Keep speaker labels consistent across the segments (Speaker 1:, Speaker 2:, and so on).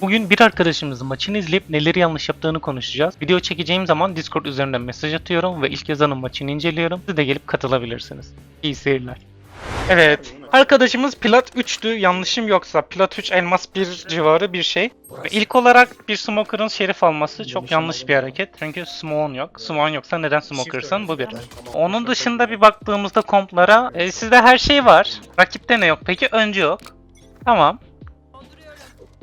Speaker 1: Bugün bir arkadaşımızın maçını izleyip neleri yanlış yaptığını konuşacağız. Video çekeceğim zaman Discord üzerinden mesaj atıyorum ve ilk yazanın maçını inceliyorum. Siz de gelip katılabilirsiniz. İyi seyirler. Evet. Arkadaşımız Plat 3'tü. Yanlışım yoksa Plat 3 Elmas 1 civarı bir şey. Ve ilk olarak bir Smoker'ın şerif alması çok yanlış bir hareket. Çünkü Smoke'un yok. Smoke'un yoksa neden Smoker'sın? Bu bir. Onun dışında bir baktığımızda komplara e, sizde her şey var. Rakipte ne yok peki? Öncü yok. Tamam.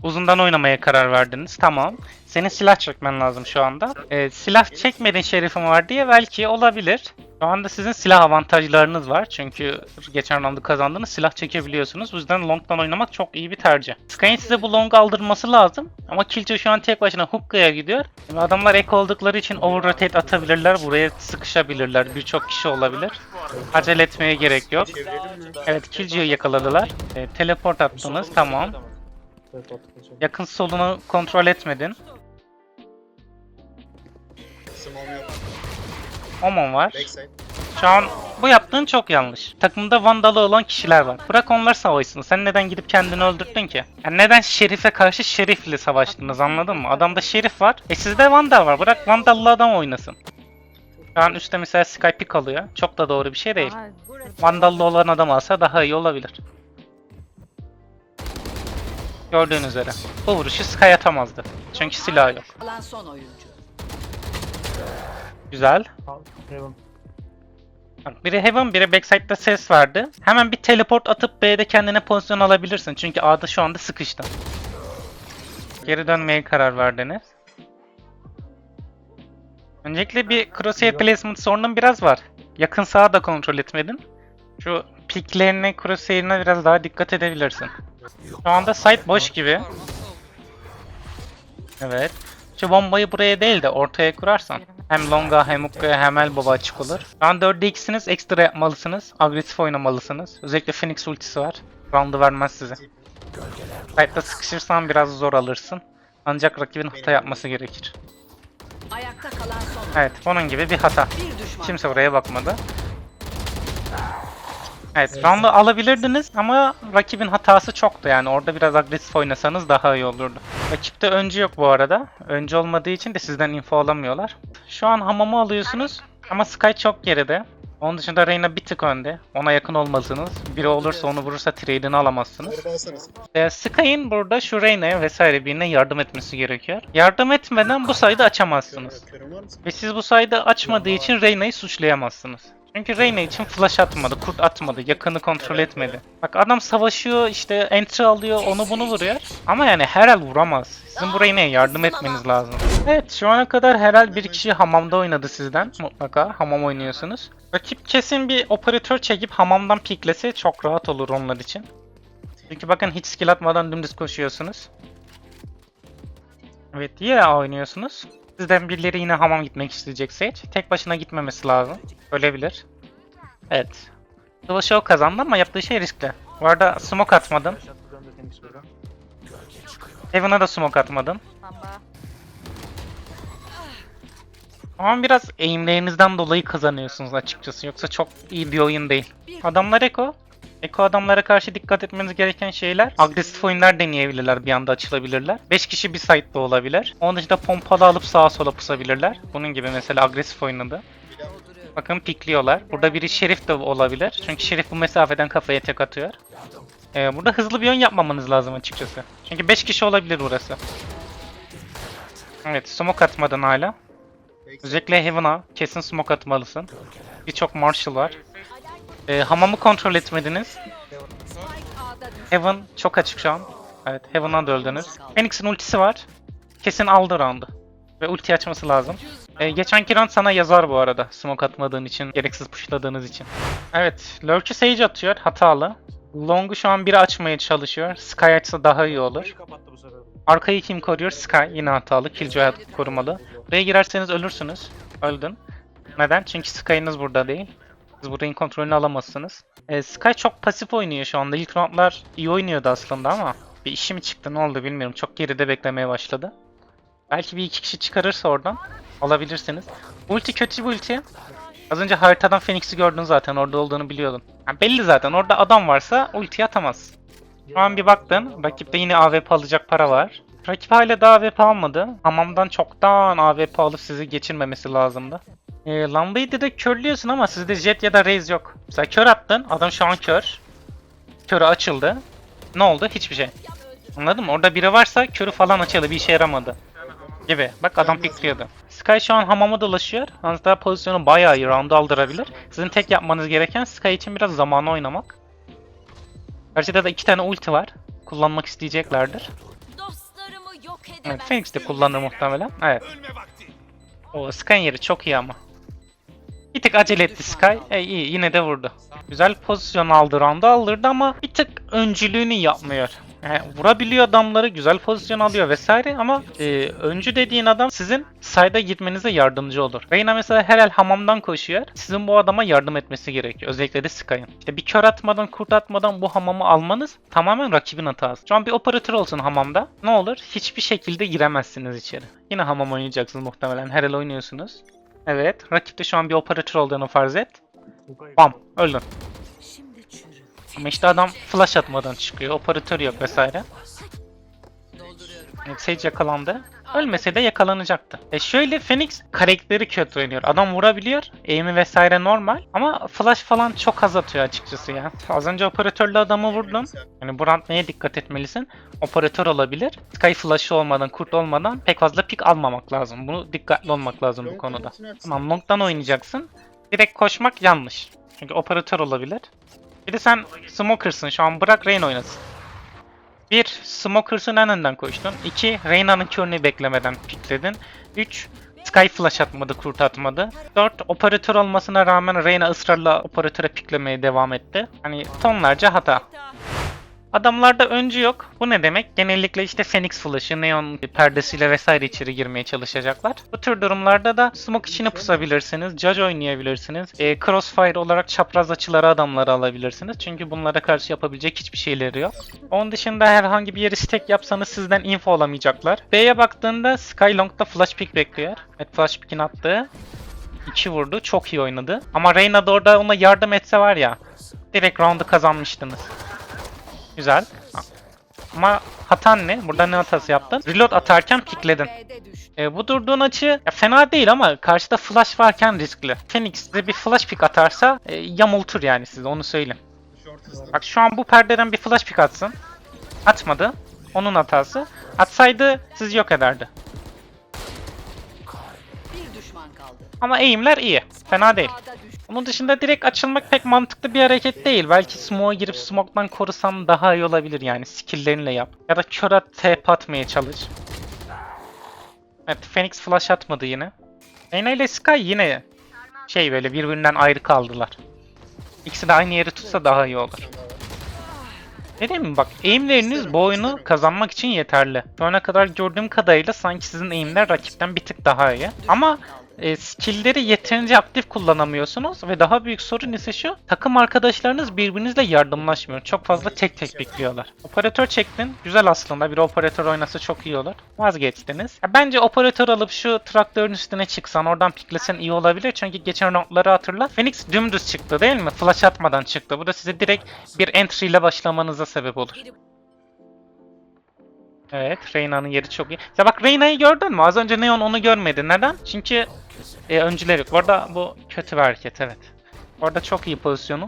Speaker 1: Uzundan oynamaya karar verdiniz. Tamam. Senin silah çekmen lazım şu anda. Ee, silah çekmedin şerifim var diye belki olabilir. Şu anda sizin silah avantajlarınız var. Çünkü geçen roundu kazandınız. Silah çekebiliyorsunuz. O yüzden long'dan oynamak çok iyi bir tercih. Sky'in size bu long aldırması lazım. Ama Killjoy şu an tek başına Hookah'ya gidiyor. Şimdi adamlar ek oldukları için over rotate atabilirler. Buraya sıkışabilirler. Birçok kişi olabilir. Acele etmeye gerek yok. Evet Killjoy'u yakaladılar. Ee, teleport attınız. Tamam. Yakın solunu kontrol etmedin.
Speaker 2: Yok.
Speaker 1: Omon var.
Speaker 2: Backside.
Speaker 1: Şu an bu yaptığın çok yanlış. Takımda vandalı olan kişiler var. Bırak onlar savaşsın. Sen neden gidip kendini öldürttün ki? Yani neden şerife karşı şerifle savaştınız anladın mı? Adamda şerif var. E sizde vandal var. Bırak vandallı adam oynasın. Şu an üstte mesela Skype kalıyor. Çok da doğru bir şey değil. Vandallı olan adam alsa daha iyi olabilir. Gördüğünüz üzere. Bu vuruşu Sky atamazdı. Çünkü silahı yok.
Speaker 3: Kalan son oyuncu.
Speaker 1: Güzel. Bak biri Heaven, biri Backside'da ses verdi. Hemen bir teleport atıp B'de kendine pozisyon alabilirsin. Çünkü A'da şu anda sıkıştı. Geri dönmeye karar verdiniz. Öncelikle bir crosshair placement sorunun biraz var. Yakın sağa da kontrol etmedin. Şu piklerine, crosshair'ine biraz daha dikkat edebilirsin. Şu anda site boş gibi. Evet. Şu bombayı buraya değil de ortaya kurarsan hem longa hem hookah'ya hem elbow'a açık olur. Şu an 4'de ikisiniz ekstra yapmalısınız. Agresif oynamalısınız. Özellikle Phoenix ultisi var. Round'u vermez size. Site'da sıkışırsan biraz zor alırsın. Ancak rakibin hata yapması gerekir.
Speaker 3: Ayakta kalan son.
Speaker 1: Evet bunun gibi bir hata. Kimse buraya bakmadı. Evet, round'u alabilirdiniz ama rakibin hatası çoktu yani orada biraz agresif oynasanız daha iyi olurdu. Rakipte öncü yok bu arada. Öncü olmadığı için de sizden info alamıyorlar. Şu an hamamı alıyorsunuz ama Sky çok geride. Onun dışında Reyna bir tık önde. Ona yakın olmalısınız. Biri olursa onu vurursa trade'ini alamazsınız. Ee, Sky'in burada şu Reyna'ya vesaire birine yardım etmesi gerekiyor. Yardım etmeden bu sayıda açamazsınız. Ve siz bu sayede açmadığı için Reyna'yı suçlayamazsınız. Çünkü Reyna için flash atmadı, kurt atmadı, yakını kontrol etmedi. Bak adam savaşıyor, işte entry alıyor, onu bunu vuruyor. Ama yani herhal vuramaz. Sizin bu Reyna'ya yardım etmeniz lazım. Evet, şu ana kadar herhal bir kişi hamamda oynadı sizden. Mutlaka hamam oynuyorsunuz. Rakip kesin bir operatör çekip hamamdan piklese çok rahat olur onlar için. Çünkü bakın hiç skill atmadan dümdüz koşuyorsunuz. Evet, diye oynuyorsunuz. Sizden birileri yine hamam gitmek isteyecek Sage. Tek başına gitmemesi lazım. Ölebilir. Evet. Savaşı o kazandı ama yaptığı şey riskli. Bu arada smoke atmadın. Heaven'a da smoke atmadın. Ama biraz aimlerinizden dolayı kazanıyorsunuz açıkçası. Yoksa çok iyi bir oyun değil. Adamlar Eko. Eko adamlara karşı dikkat etmeniz gereken şeyler. Agresif oyunlar deneyebilirler bir anda açılabilirler. 5 kişi bir site'de olabilir. Onun dışında pompalı alıp sağa sola pusabilirler. Bunun gibi mesela agresif oynadı. Bakın pikliyorlar. Burada biri şerif de olabilir. Çünkü şerif bu mesafeden kafaya tek atıyor. Ee, burada hızlı bir oyun yapmamanız lazım açıkçası. Çünkü 5 kişi olabilir burası. Evet smoke atmadın hala. Özellikle Heaven'a kesin smoke atmalısın. Birçok Marshall var. Ee, hamamı kontrol etmediniz. Heaven çok açık şu an. Evet Heaven'a da öldünüz. Phoenix'in ultisi var. Kesin aldı round'u. Ve ulti açması lazım. Ee, geçenki round sana yazar bu arada. Smoke atmadığın için, gereksiz pushladığınız için. Evet, Lurk'ü Sage atıyor. Hatalı. Long'u şu an biri açmaya çalışıyor. Sky açsa daha iyi olur. Arkayı kim koruyor? Sky. Yine hatalı. Killjoy korumalı. Buraya girerseniz ölürsünüz. Öldün. Neden? Çünkü Sky'ınız burada değil. Siz burayın kontrolünü alamazsınız. Ee, Sky çok pasif oynuyor şu anda. İlk roundlar iyi oynuyordu aslında ama bir işi mi çıktı ne oldu bilmiyorum. Çok geride beklemeye başladı. Belki bir iki kişi çıkarırsa oradan alabilirsiniz. Ulti kötü bir ulti. Az önce haritadan Phoenix'i gördün zaten orada olduğunu biliyordun. Ha, belli zaten orada adam varsa ulti atamaz. Şu an bir baktın rakipte yine AWP alacak para var. Rakip hala daha AWP almadı. Hamamdan çoktan AWP alıp sizi geçirmemesi lazımdı. E, lambayı direkt körlüyorsun ama sizde jet ya da raise yok. Mesela kör attın. Adam şu an kör. Körü açıldı. Ne oldu? Hiçbir şey. Anladın mı? Orada biri varsa körü falan açıldı. Bir işe yaramadı. Gibi. Bak adam pikliyordu. Sky şu an hamama dolaşıyor. Hatta pozisyonu bayağı iyi. Round'u aldırabilir. Sizin tek yapmanız gereken Sky için biraz zamanı oynamak. Karşıda da iki tane ulti var. Kullanmak isteyeceklerdir. Evet, Phoenix de kullanır muhtemelen. Evet. O Sky'ın yeri çok iyi ama. Bir tık acele etti Sky. E, iyi yine de vurdu. Güzel pozisyon aldı, round'u aldırdı ama bir tık öncülüğünü yapmıyor. Yani vurabiliyor adamları, güzel pozisyon alıyor vesaire ama e, öncü dediğin adam sizin sayda gitmenize yardımcı olur. Reyna mesela her el hamamdan koşuyor. Sizin bu adama yardım etmesi gerekiyor. Özellikle de Sky'ın. İşte bir kör atmadan, kurt atmadan bu hamamı almanız tamamen rakibin hatası. Şu an bir operatör olsun hamamda. Ne olur? Hiçbir şekilde giremezsiniz içeri. Yine hamam oynayacaksınız muhtemelen. Her el oynuyorsunuz. Evet. Rakipte şu an bir operatör olduğunu farz et. Bam. Öldün.
Speaker 3: Şimdi çürü.
Speaker 1: Ama işte adam flash atmadan çıkıyor. Operatör yok vesaire. Sage yakalandı. Ölmese de yakalanacaktı. E şöyle Phoenix karakteri kötü oynuyor. Adam vurabiliyor. Aim'i vesaire normal. Ama flash falan çok az atıyor açıkçası ya. Az önce operatörle adamı vurdum. Yani Brand neye dikkat etmelisin? Operatör olabilir. Sky flash'ı olmadan, kurt olmadan pek fazla pick almamak lazım. Bunu dikkatli olmak lazım bu konuda. Tamam long'dan oynayacaksın. Direkt koşmak yanlış. Çünkü operatör olabilir. Bir de sen smoker'sın şu an bırak Rain oynasın. 1. Smokers'ın en önden koştun. 2. Reyna'nın körünü beklemeden pikledin. 3. Sky flash atmadı, kurt atmadı. 4. Operatör olmasına rağmen Reyna ısrarla operatöre piklemeye devam etti. Hani tonlarca hata. Adamlarda öncü yok. Bu ne demek? Genellikle işte Phoenix Flash'ı, Neon perdesiyle vesaire içeri girmeye çalışacaklar. Bu tür durumlarda da smoke içine pusabilirsiniz, judge oynayabilirsiniz. E, crossfire olarak çapraz açılara adamları alabilirsiniz. Çünkü bunlara karşı yapabilecek hiçbir şeyleri yok. Onun dışında herhangi bir yeri stack yapsanız sizden info alamayacaklar. B'ye baktığında Skylong'da flash pick bekliyor. Evet flash pick'in attığı. 2 vurdu. Çok iyi oynadı. Ama Reyna da orada ona yardım etse var ya. Direkt round'u kazanmıştınız. Güzel. Ama hatan ne? Burada ne hatası yaptın? Reload atarken pikledin. E, bu durduğun açı ya fena değil ama karşıda flash varken riskli. Phoenix size bir flash pick atarsa e, yamultur yani size onu söyleyeyim. Bak şu an bu perdeden bir flash pick atsın. Atmadı. Onun hatası. Atsaydı siz yok ederdi. Ama eğimler iyi. Fena değil. Onun dışında direkt açılmak pek mantıklı bir hareket değil. Belki smoke'a girip smoke'dan korusan daha iyi olabilir yani. Skill'lerinle yap. Ya da kör at, TP atmaya çalış. Evet Phoenix flash atmadı yine. Reyna ile Sky yine şey böyle birbirinden ayrı kaldılar. İkisi de aynı yeri tutsa daha iyi olur. Ne diyeyim mi bak aimleriniz bu oyunu kazanmak için yeterli. Şu ana kadar gördüğüm kadarıyla sanki sizin aimler rakipten bir tık daha iyi. Ama e, skill'leri yeterince aktif kullanamıyorsunuz ve daha büyük sorun ise şu takım arkadaşlarınız birbirinizle yardımlaşmıyor. Çok fazla tek tek bekliyorlar. Operatör çektin. Güzel aslında. Bir operatör oynasa çok iyi olur. Vazgeçtiniz. Ya bence operatör alıp şu traktörün üstüne çıksan oradan piklesen iyi olabilir. Çünkü geçen roundları hatırla. Phoenix dümdüz çıktı değil mi? Flash atmadan çıktı. Bu da size direkt bir entry ile başlamanıza sebep olur. Evet, Reyna'nın yeri çok iyi. Ya bak Reyna'yı gördün mü? Az önce Neon onu görmedi. Neden? Çünkü e, öncüleri. Bu arada bu kötü bir hareket, evet. Orada çok iyi pozisyonu.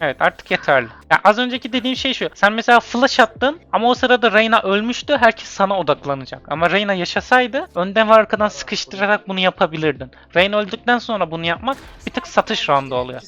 Speaker 1: Evet artık yeterli. Ya az önceki dediğim şey şu. Sen mesela flash attın ama o sırada Reyna ölmüştü. Herkes sana odaklanacak. Ama Reyna yaşasaydı önden ve arkadan sıkıştırarak bunu yapabilirdin. Reyna öldükten sonra bunu yapmak bir tık satış roundu oluyor.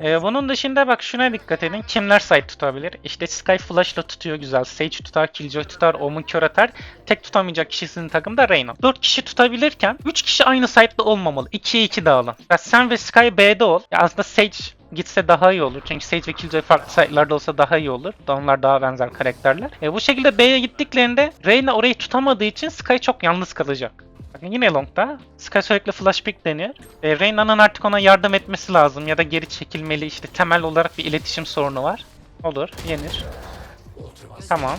Speaker 1: Ee, bunun dışında bak şuna dikkat edin. Kimler site tutabilir? İşte Sky Flash'la tutuyor güzel. Sage tutar, Killjoy tutar, Omen kör atar. Tek tutamayacak kişi sizin takımda Reyna. 4 kişi tutabilirken 3 kişi aynı site'da olmamalı. 2'ye 2 dağılın. Ya sen ve Sky B'de ol. Ya aslında Sage gitse daha iyi olur. Çünkü Sage ve Killjoy farklı site'larda olsa daha iyi olur. Da Onlar daha benzer karakterler. E, bu şekilde B'ye gittiklerinde Reyna orayı tutamadığı için Sky çok yalnız kalacak. Bakın yine long'da. Sky sürekli flash pick deniyor. E, Reyna'nın artık ona yardım etmesi lazım ya da geri çekilmeli. İşte temel olarak bir iletişim sorunu var. Olur, yenir. Tamam.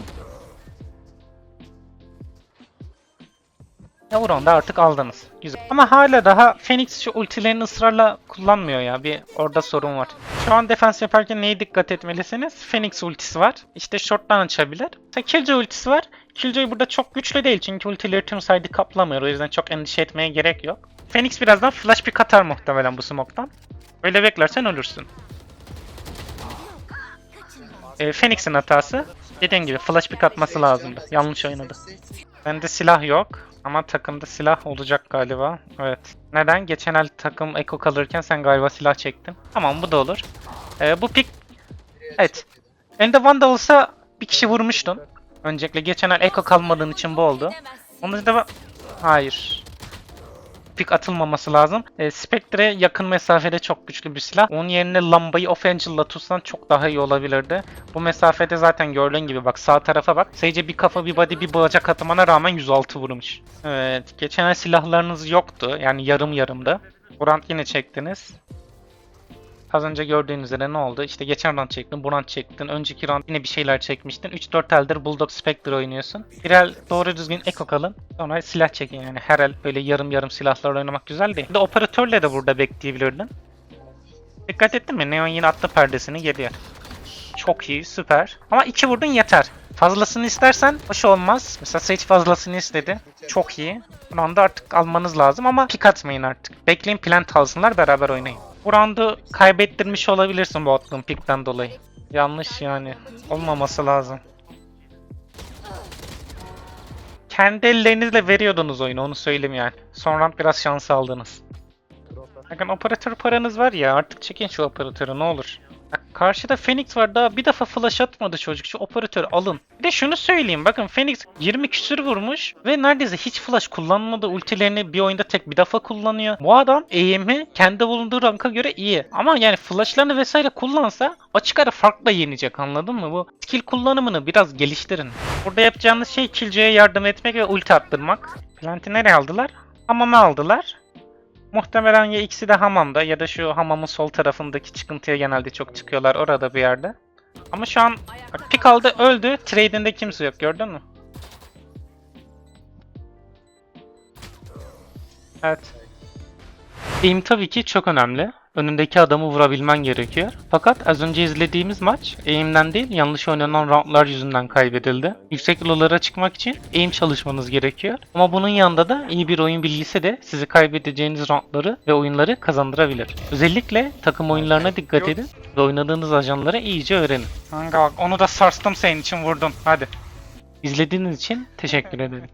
Speaker 1: Ya Uron da artık aldınız. Güzel. Ama hala daha Phoenix şu ultilerini ısrarla kullanmıyor ya. Bir orada sorun var. Şu an defans yaparken neye dikkat etmelisiniz? Phoenix ultisi var. İşte short'tan açabilir. Mesela Killjoy ultisi var. Killjoy burada çok güçlü değil çünkü ultileri tüm side'i kaplamıyor. O yüzden çok endişe etmeye gerek yok. Phoenix birazdan flash pick atar muhtemelen bu smoke'tan. Öyle beklersen ölürsün. Ee, Phoenix'in hatası. Dediğim gibi flash pick atması lazımdı. Yanlış oynadı. Bende silah yok ama takımda silah olacak galiba. Evet. Neden? Geçen el takım Eko kalırken sen galiba silah çektin. Tamam bu da olur. Ee, bu pick... Evet. Ende Wanda olsa bir kişi vurmuştun. Öncelikle geçen el Eko kalmadığın için bu oldu. Onun da hayır. Pik atılmaması lazım. E, Spectre yakın mesafede çok güçlü bir silah. Onun yerine lambayı off angel'la tutsan çok daha iyi olabilirdi. Bu mesafede zaten gördüğün gibi bak sağ tarafa bak. Sadece bir kafa bir body bir bacak atmana rağmen 106 vurmuş. Evet geçen el silahlarınız yoktu. Yani yarım yarımdı. Round yine çektiniz. Az önce gördüğünüz üzere ne oldu? İşte geçen round çektin, bu round çektin, önceki round yine bir şeyler çekmiştin. 3-4 eldir Bulldog Spectre oynuyorsun. Bir doğru düzgün Echo kalın. Sonra silah çekin yani. Her el böyle yarım yarım silahlarla oynamak güzel değil. Bir de operatörle de burada bekleyebilirdin. Dikkat ettin mi? Neon yine attı perdesini geliyor. Çok iyi, süper. Ama iki vurdun yeter. Fazlasını istersen hoş olmaz. Mesela Sage fazlasını istedi. Çok iyi. Bu roundu artık almanız lazım ama pick atmayın artık. Bekleyin plant alsınlar beraber oynayın. Bu roundu kaybettirmiş olabilirsin bu attığın pickten dolayı. Yanlış yani. Olmaması lazım. Kendi ellerinizle veriyordunuz oyunu onu söyleyeyim yani. Son round biraz şans aldınız. Bakın operatör paranız var ya artık çekin şu operatörü ne olur. Karşıda Phoenix var daha bir defa flash atmadı çocuk şu operatörü alın. Bir de şunu söyleyeyim bakın Phoenix 20 küsür vurmuş ve neredeyse hiç flash kullanmadı. Ultilerini bir oyunda tek bir defa kullanıyor. Bu adam aim'i kendi bulunduğu ranka göre iyi. Ama yani flashlarını vesaire kullansa açık ara farkla yenecek anladın mı? Bu skill kullanımını biraz geliştirin. Burada yapacağınız şey Killjoy'a yardım etmek ve ulti attırmak. Plant'i nereye aldılar? Hamam'a aldılar. Muhtemelen ya ikisi de hamamda ya da şu hamamın sol tarafındaki çıkıntıya genelde çok çıkıyorlar orada bir yerde. Ama şu an bak, pik aldı öldü. Trade'inde kimse yok gördün mü? Evet. Aim tabii ki çok önemli. Önündeki adamı vurabilmen gerekiyor. Fakat az önce izlediğimiz maç aim'den değil yanlış oynanan roundlar yüzünden kaybedildi. Yüksek elo'lara çıkmak için aim çalışmanız gerekiyor. Ama bunun yanında da iyi bir oyun bilgisi de sizi kaybedeceğiniz roundları ve oyunları kazandırabilir. Özellikle takım oyunlarına dikkat edin ve oynadığınız ajanları iyice öğrenin. Kanka bak onu da sarstım senin için vurdum. Hadi. İzlediğiniz için teşekkür ederim.